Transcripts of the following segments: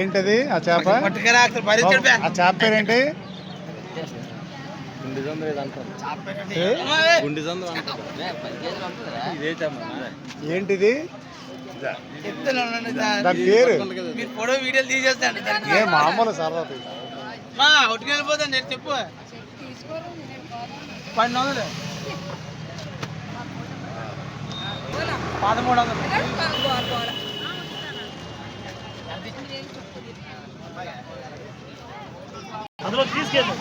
ఏంటది? ఆ చేప? ఆ చేప పేరేంటి? ఏంటిది? దాని పేరు? వీడియోలు తీసేస్తాండి ఏ మామూలు సరదా వెళ్ళిపోతాండి చెప్పు. పన్నెండు వందలు. పదమూడు వందలు అందులో తీసుకెళ్ళు.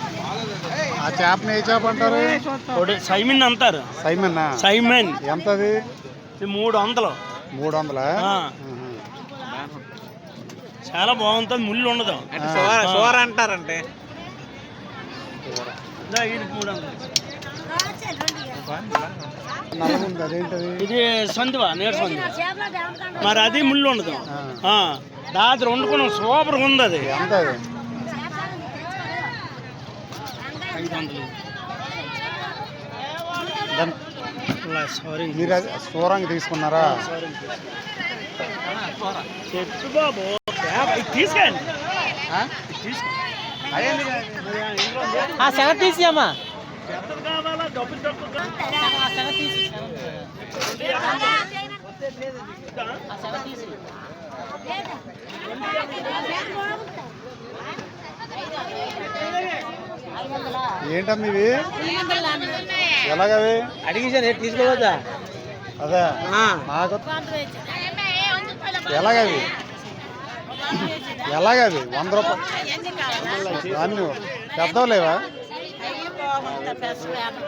ఆ చేపని ఏ చేప అంటారు? సైమిన్ అంటారు. సైమన్ సైమన్. ఎంతది? ఇది మూడు వందలు మూడు వందలా. చాలా బాగుంటుంది ముళ్ళు ఉండదు. సోర అంటారంటే. ఇదా మూడు వందలు ఇది సందువా? నేడు సందువ మరి అది ముళ్ళు ఉండదు రాత్రి వండుకున్నాం. సూపర్గా ఉంది అది. మీరు అది సూరంగా తీసుకున్నారా? చెప్పు బాబు. ఇది తీసుకో ఆ? సెగ తీసియమ్మా ఏంటమ్మా ఇవి? ఎలాగవి? అడిగేసాను తీసుకోవద్దా అదే. నాకు ఎలాగవి? ఎలాగవి? వంద రూపాయలు. అన్ని పెద్దవి లేవా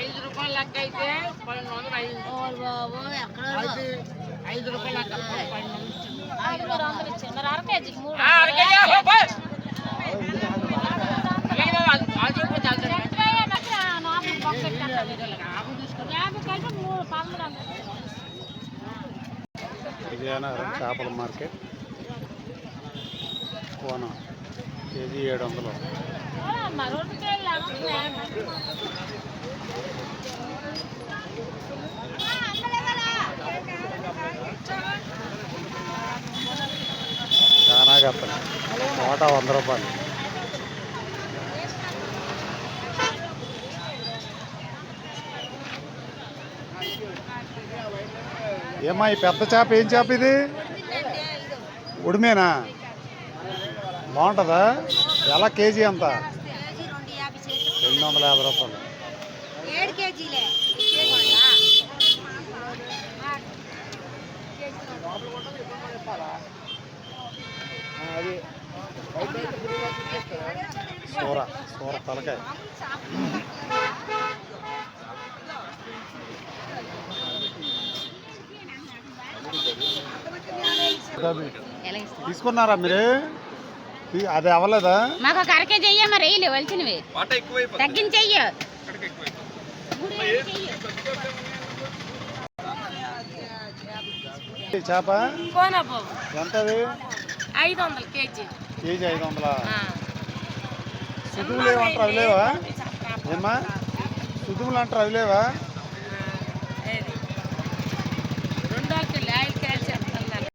ఐదు రూపాయలు లెక్క అయితే పన్నెండు వందలు ఐదు ఐదు రూపాయలు లెక్క పన్నెండు వందలు అర కేజీ, ఓ, పోయ్. అలాగే బాబు, అది- అది చెప్పు, చాలు, చాలు. విజయనగరం చేపల మార్కెట్. కోన కేజీ ఏడు వందలు. చాలా చెప్పండి నూట వంద రూపాయలు. ఏమ్మా ఈ పెద్ద చేప ఏం చేప ఇది? ఉడిమేనా? బాగుంటుందా? ఎలా కేజీ ఎంత? రెండు వందల యాభై రూపాయలు. సూర సూర తలకాయ. తీసుకున్నారా మీరు? అది అవ్వలేదా? మాకు ఒక అరకే చెయ్య మరి వేయలే తగ్గించెయ్య. ఈ చేప? ఎంతది? ఐదు వందలు కేజీ. కేజీ ఐదు వందల? సుతుములు ఏమంటారు అవి లేవా? ఏమ్మా? సుతుములు అంటారు అవి లేవా?